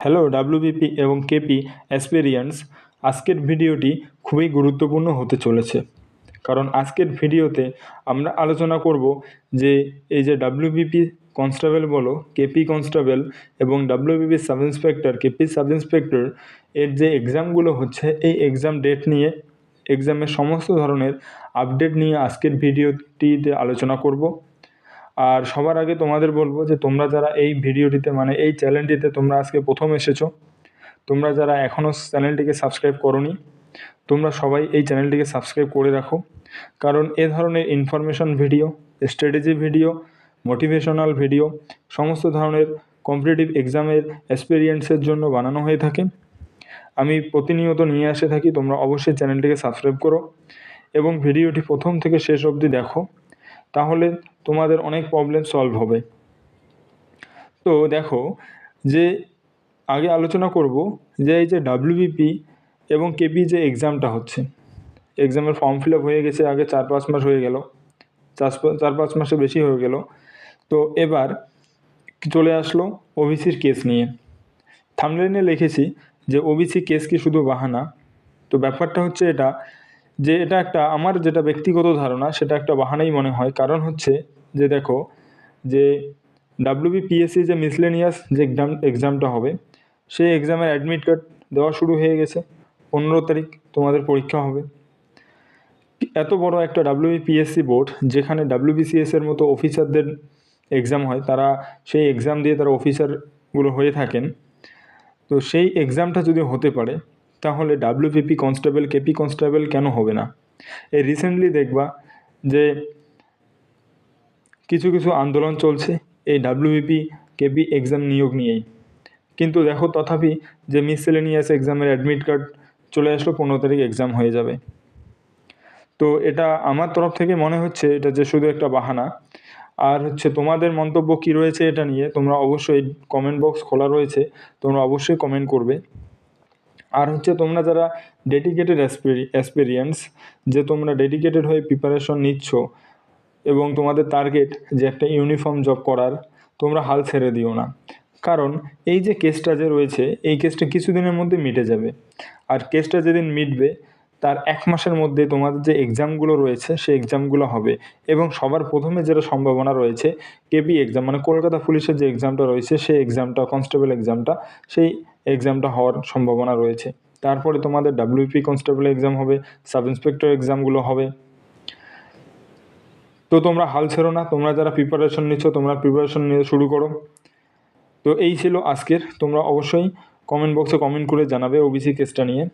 Hello WBP এবং KP aspirants আজকের ভিডিওটি খুবই গুরুত্বপূর্ণ হতে চলেছে। কারণ আজকের ভিডিওতে আমরা আলোচনা করব যে এই যে ডাব্লিউবিপি কনস্টেবল বলো কেপি কনস্টেবল এবং WBP sub inspector KP sub inspector এর যে এক্সামগুলো হচ্ছে, এই এক্সাম ডেট নিয়ে, এক্সামের সমস্ত ধরনের আপডেট নিয়ে আজকের ভিডিওটিতে আলোচনা করব। আর সবার আগে তোমাদের বলব যে তোমরা যারা এই ভিডিওটিতে মানে এই চ্যানেলটিতে তোমরা আজকে প্রথম এসেছ, তোমরা যারা এখনও চ্যানেলটিকে সাবস্ক্রাইব করোনি, তোমরা সবাই এই চ্যানেলটিকে সাবস্ক্রাইব করে রাখো। কারণ এ ধরনের information video strategy video motivational video সমস্ত ধরনের কম্পিটিটিভ এক্সামের এক্সপিরিয়েন্সের জন্য বানানো হয়ে থাকে। আমি প্রতিনিয়ত নিয়ে আসে থাকি, তোমরা অবশ্যই চ্যানেলটিকে সাবস্ক্রাইব করো এবং ভিডিওটি প্রথম থেকে শেষ অবধি দেখো। তাহলে তোমাদের অনেক প্রবলেম সলভ হবে। তো দেখো, যে আগে আলোচনা করব যে এই যে ডাব্লিউবিপি এবং কেপি যে এক্সামটা হচ্ছে এক্সামের ফর্ম ফিল আপ হয়ে গেছে আগে চার পাঁচ মাস হয়ে গেল, চার চার পাঁচ মাসে বেশি হয়ে গেল। তো এবার চলে আসলো ওবিসির কেস নিয়ে। থামলেনে লিখেছি যে ওবিসি কেস কি শুধু বাহানা? তো ব্যাপারটা হচ্ছে এটা যে এটা একটা আমার যেটা ব্যক্তিগত ধারণা, সেটা একটা বাহানাই মনে হয়। কারণ হচ্ছে যে দেখো, যে ডাব্লিউবিপিএসসি যে মিসলেনিয়াস যে এক্সাম এক্সামটা হবে, সেই এক্সামের অ্যাডমিট কার্ড দেওয়া শুরু হয়ে গেছে। পনেরো তারিখ তোমাদের পরীক্ষা হবে। এত বড় একটা ডাব্লিউবিপিএসসি বোর্ড যেখানে ডাব্লিউবিসিএস এর মতো অফিসারদের এক্সাম হয়, তারা সেই এক্সাম দিয়ে তারা অফিসারগুলো হয়ে থাকেন। তো সেই এক্সামটা যদি হতে পারে তাহলে ডাব্লিউপিপি কনস্টেবল কেপি কনস্টেবল কেন হবে না? এই রিসেন্টলি দেখবা যে কিছু কিছু আন্দোলন চলছে, এই ডাব্লিউবিপি কেপি এক্সাম নিয়োগ নিয়েই। কিন্তু দেখো তথাপি যে মিসেলেনিয়াস এক্সামের অ্যাডমিট কার্ড চলে আসলো, পনেরো তারিখ এক্সাম হয়ে যাবে। তো এটা আমার তরফ থেকে মনে হচ্ছে এটা যে শুধু একটা বাহানা। আর হচ্ছে তোমাদের মন্তব্য কী রয়েছে এটা নিয়ে তোমরা অবশ্যই কমেন্ট বক্স খোলা রয়েছে, তোমরা অবশ্যই কমেন্ট করবে। আর হচ্ছে তোমরা যারা ডেডিকেটেড এক্সপিরিয়েন্স যে তোমরা ডেডিকেটেড হয়ে প্রিপারেশন নিচ্ছ এবং তোমাদের টার্গেট যে একটা ইউনিফর্ম জব করার, তোমরা হাল ছেড়ে দিও না। কারণ এই যে কেসটা যে রয়েছে, এই কেসটা কিছুদিনের মধ্যে মিটে যাবে। আর কেসটা যেদিন মিটবে তার এক মাসের মধ্যে তোমাদের যে এক্সামগুলো রয়েছে, সেই এক্সামগুলো হবে। এবং সবার প্রথমে যেটা সম্ভাবনা রয়েছে কেপি এক্সাম মানে কলকাতা পুলিশের যে এক্সামটা রয়েছে, সেই এক্সামটা কনস্টেবল এক্সামটা সেই এক্সামটা হওয়ার সম্ভাবনা রয়েছে। তারপরে তোমাদের ডাব্লিউপি কনস্টেবল এক্সাম হবে সাব ইন্সপেক্টর এক্সামগুলো হবে। তো তোমরা হাল ছেড়ো না, তোমরা যারা প্রিপারেশন নিচ্ছ, তোমরা প্রিপারেশন নিয়ে শুরু করো। তো এই ছিল আজকের। তোমরা অবশ্যই কমেন্ট বক্সে কমেন্ট করে জানাবে ওবিসি কেসটা নিয়ে।